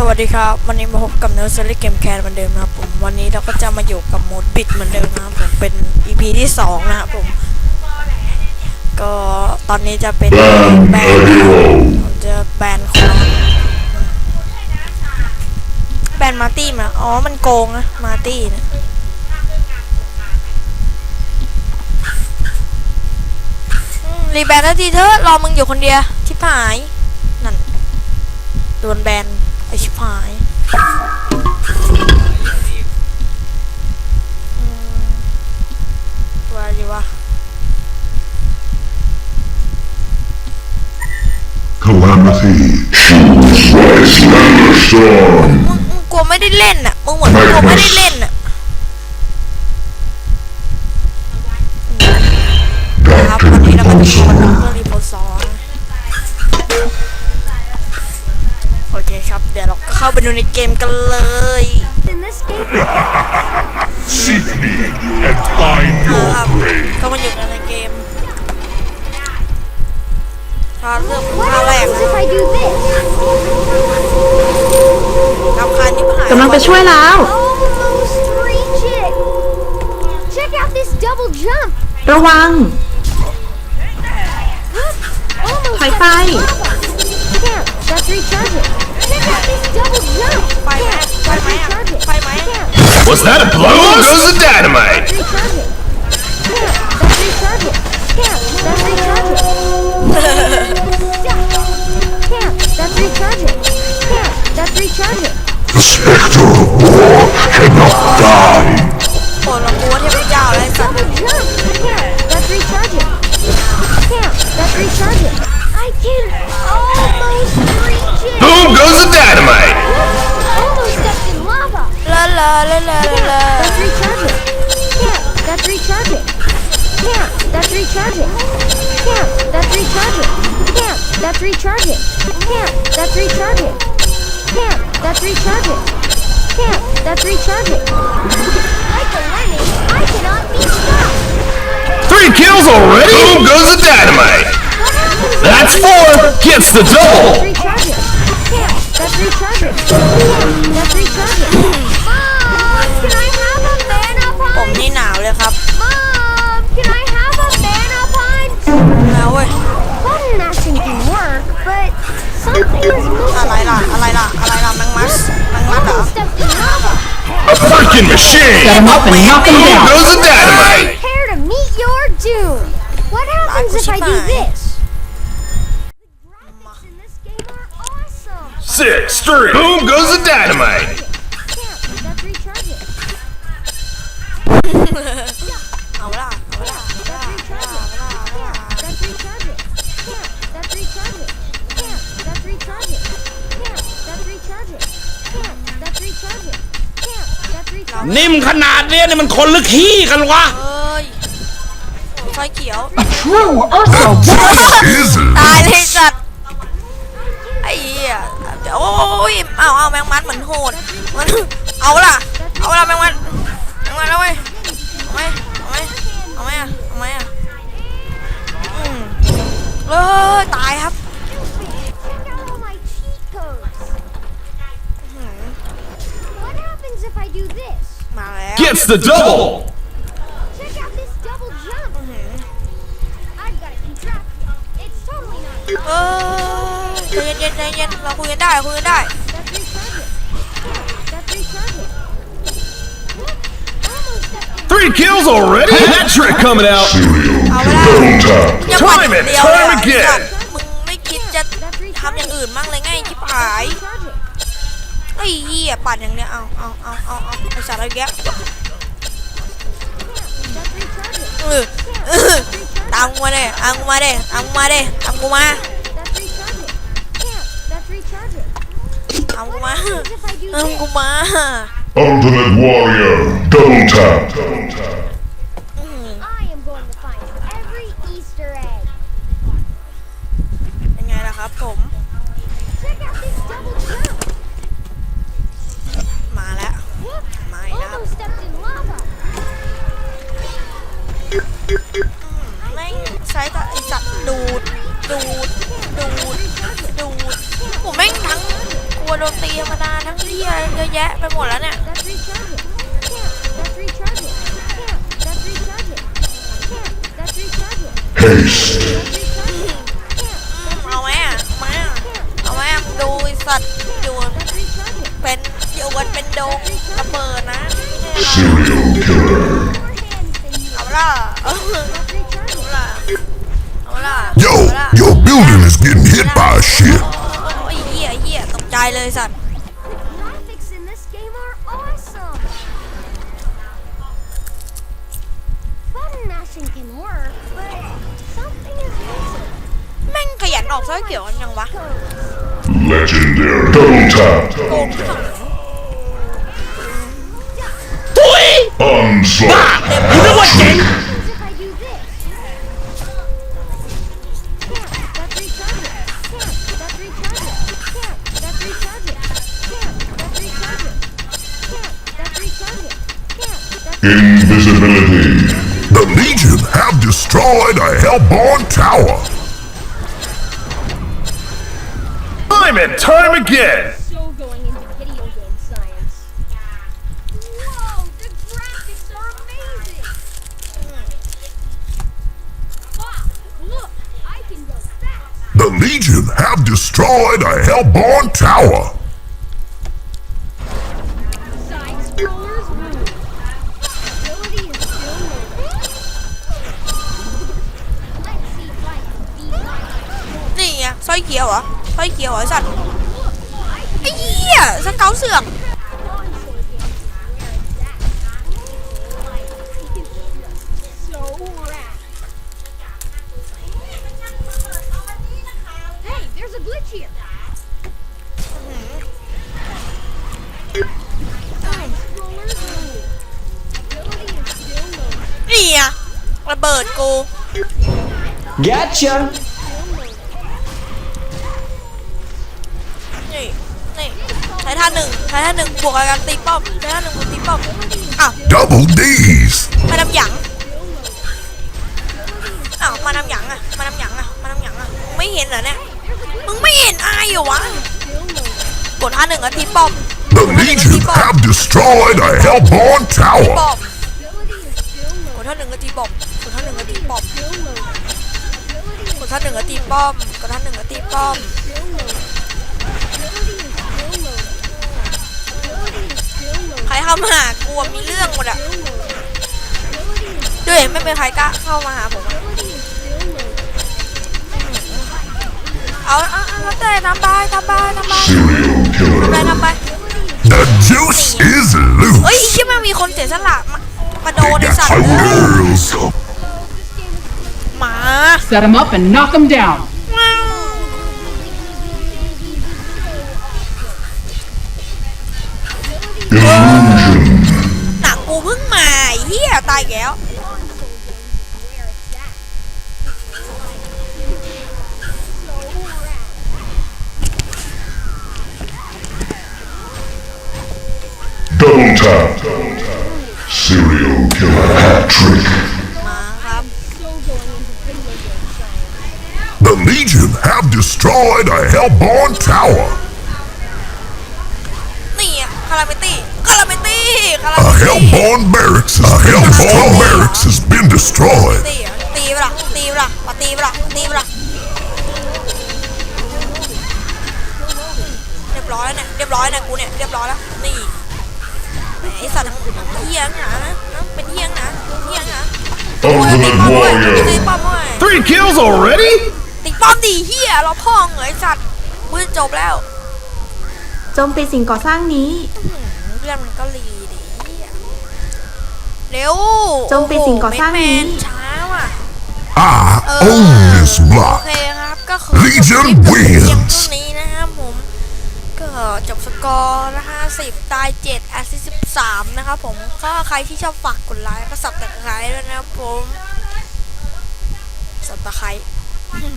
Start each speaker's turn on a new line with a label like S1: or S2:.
S1: สวัสดีครับ วันนี้มาพบกับเนื้อเซรีเกมแคนเหมือนเดิมนะครับผมวันนี้เราก็จะมาอยู่กับโหมดบิดเหมือนเดิมนะครับผมเป็น EP ที่สองนะครับผม ก็ตอนนี้จะเป็นแบนจะแบนคนแบนมาตี้มาอ๋อมันโกงนะมาตี้นะรีแบนแล้วทีเถอะรอมึงอยู่คนเดียวชิบหายนั่นโดนแบน ไอชิบหายอืมตัวอะไรดีวะ
S2: Calamity. Choose Rise Thunderstorm.
S1: มึงมึงกลัวไม่ได้เล่นอะ มึงเหมือนมึงกลัวไม่ได้เล่นอะครับวันนี้เราก็จะมาดูเรื่ ดูในเกมกันเลย
S3: in this game.
S2: Seek me and find
S1: ค
S2: your
S1: รับ
S2: prey.
S1: ก็มาอยู่กันในเกมพาเรื่อง
S3: What
S1: ภาคแรก
S3: happens if I do this?
S1: รำคาญนี่หาย
S4: กำลังไปช่วยแล้ว
S3: Almost reach it. Check out this double jump.
S4: ระวัง
S3: Almost
S4: ถอย
S3: got
S4: ไป
S5: Was that a blow? goes the dynamite!
S3: That's recharging. Can't. That's recharging. Can't. That's recharging. Can't. That's recharging. Can't. That's recharging.
S2: The specter of war cannot die.
S3: Can't! That's recharging! Can't! That's recharging! Can't! That's recharging! Can't! That's recharging! Can't! That's recharging! Can't! That's recharging! Like a lemon, I cannot be stopped!
S5: Three kills already? Boom goes the dynamite! That's four! Gets the double!
S3: recharging. Can't. That's recharging. Can't. That's recharging.
S1: อะไรล่ะ อะไรล่ะ อะไรล่ะแมงมัดแมงมัดเหรอ
S5: A freaking machine!
S4: Knock him down.
S5: Those are dynamite!
S3: Prepare to meet your doom. What happens if I do this? The graphics in this game are awesome.
S5: Six, three, boom goes the dynamite!
S1: เนี่
S5: ยมันคนหรือขี้กันวะ
S1: เอ้ยโอ้ยไฟเขียว
S4: True Ursa
S1: ตายเลยสัตว์ไอ้เหี้ยโอ้ยเอาเอาแมงมันเหมือนโหดมันเอาล่ะ เอาล่ะแมงมันแมงมันเอาไว้เอาไว้เอาไว้เอาไว้อะเอาไว้อะ แล้ว
S5: Gets the double!
S3: Check out this double jump. I've got it contracted. It's totally not.
S1: เออใจเย็นๆใจเย็นเราคุยกันได้คุยกันได้
S3: That's recharging. Can't. That's recharging. Look. Almost stepped in
S5: Three kills already? Hat trick coming out!
S2: Serial.
S1: เอาไปแล้ว
S2: Double tap.
S1: ยังปัด
S5: Time
S1: อย่าง
S5: it,
S1: เดียวเลย
S5: time
S1: อะ
S5: again
S1: สัตว์มึงไม่คิดจะทำอย่างอื่นบ้างเลยไงชิบหาย
S3: recharging.
S1: ไอ้เหี้ยปัดอย่างเดียวเอาเอาเอาเอาเอาไอ้สัตว์อะไรแกแล้ว ตามกูมาเด้ตามกูมาเด้ตามกูมาเด้ตามกูมา
S3: That's recharging. Can't. That's recharging.
S1: ตามกูมา
S3: Happens if I do
S1: ตาม
S3: this?
S1: กูมา
S2: Ultimate Warrior. Double tap. Double tap.
S3: I am going to find every Easter egg.
S1: เป็นไงล่ะครับผม
S3: Check out this double jump.
S1: มาแล้ว
S3: Whoop.
S1: มาอีกแล้ว แม่งใช้แต่ไอ้สัตว์ดูด ดูด ดูด ดูดผมแม่งทั้งกลัวโดนตีธรรมดาทั้งเฮียเยอะแยะไปหมดแล้วเนี่ย
S3: That's recharging. Can't. That's recharging. Can't. That's recharging. Can't. That's recharging.
S2: Haste.
S3: That's recharging. Can't.
S1: เอาไหมอะมาเอาไหมอะดูไอ้สัตว์อยู่
S3: That's recharging.
S1: เป็นอยู่กันเป็นดงระเบิดนะ
S2: Serial killer.
S3: More hands
S2: building is getting hit by
S1: oh, oh, oh,
S3: Graphics in this game are awesome. Button mashing can work, but something is missing.
S1: แม่งขยันออกซอยเกี่ยวกันยังวะ
S2: Legendary. Double tap.
S1: โกงที่ฝั่ง
S2: Onslaught.
S3: กูนึกว่าเจ๋ง
S2: Invisibility.
S6: The Legion have destroyed a Hellborn tower.
S5: Time and time again.
S3: so going into video game science. Whoa, the graphics are amazing! Wow, look, I can go fast!
S6: The Legion have destroyed a Hellborn tower.
S1: สร้อยเขียวเหรอสร้อยเขียวเหรอไอ้สัตว์ไอ้เหี้ยสเกาเสือก
S3: console game. Where is that? Like, it's so rad. Hey, there's a glitch here. Side scrollers move. Ability is still loading.
S1: นี่ไงระเบิดกู
S7: Gotcha!
S1: ท่าหนึ่งใช้ท่าหนึ่งบวกกับการตีป้อมใช้ท่าหนึ่งบวกตีป้อมอ้าว
S6: Double D's.
S1: มาทำหยังอ้าวมาทำหยังอะมาทำหยังอะมาทำหยังอะมึงไม่เห็นเหรอเนี่ยมึงไม่เห็นอายเหรอวะกดท่าหนึ่งก็ตีป้อม
S6: The Legion have destroyed a Hellborn
S1: ตี
S6: tower.
S1: ป้อม
S3: Ability is still
S1: กดท่าหนึ่งก็ตีป้อมกดท่าหนึ่งก็ตีป้อม
S3: still loading. Ability
S1: กดท่าหนึ่งก็ตีป้อมกดท่าหนึ่งก็ตีป้อม เข้ามาหากูอะมีเรื่องหมดอะ
S3: Still loading. Ability is
S1: ด้วยไม่เป็นใครกล้าเข้ามาหาผมอะ
S3: ability is still loading.
S1: เอาเอาเอาแล้วแต่ทำไปทำไปทำไป
S2: Serial
S1: ทำไป
S2: killer.
S1: ทำไป
S6: The juice is
S1: เฮ้ย
S6: loose.
S1: ใช่ไหมงมีคนเสียสละมามาโด
S6: They
S1: นไอ
S6: got
S1: สัตว์
S6: some
S1: เอ้ย
S6: girls.
S1: หมา
S4: Set them up and knock them down.
S2: serial killer
S6: The Legion have destroyed a Hellborn tower.
S1: นี่คาราเมตี้ คาราเมตี้คารา
S6: A
S1: เมตี้
S6: Hellborn barracks. A Hellborn barracks has been destroyed.
S1: ตีอะตีไปละตีไปละมาตีไปละตีไปละเรียบร้อยเนี่ยเรียบร้อยนะกูเนี่ยเรียบร้อยแล้วนี่แหมไอสัตว์เฮียงหนานะเป็นเฮียงหนะเฮียงหนะ
S2: Ultimate
S1: ตี
S2: warrior.
S1: ป้อมด้วย
S5: Three kills already?
S1: ตีป้อมดีเฮียเราพ่องเหรอไอสัตว์มือจบแล้ว
S4: โจมตีสิ่งก่อสร้างนี้
S1: เรื่องมันก็รีดีเหี้ยเร็ว
S4: โจมตีสิ่งก่อสร้างนี้
S1: โอ้โหแมนๆช้าว่ะ
S6: I
S1: เอ
S6: own this
S1: โอ
S6: block.
S1: เคครับ ก็คือ
S6: Legion
S1: จบคลิปเพียง
S6: wins
S1: เท่านี้นะครับผม ก็จบสกอร์นะฮะสิบตายเจ็ดแอสซิสสิบสามนะครับผม ก็ใครที่ชอบฝากกดไลค์ก็สับตะไคร้ด้วยนะครับผม สับตะไคร้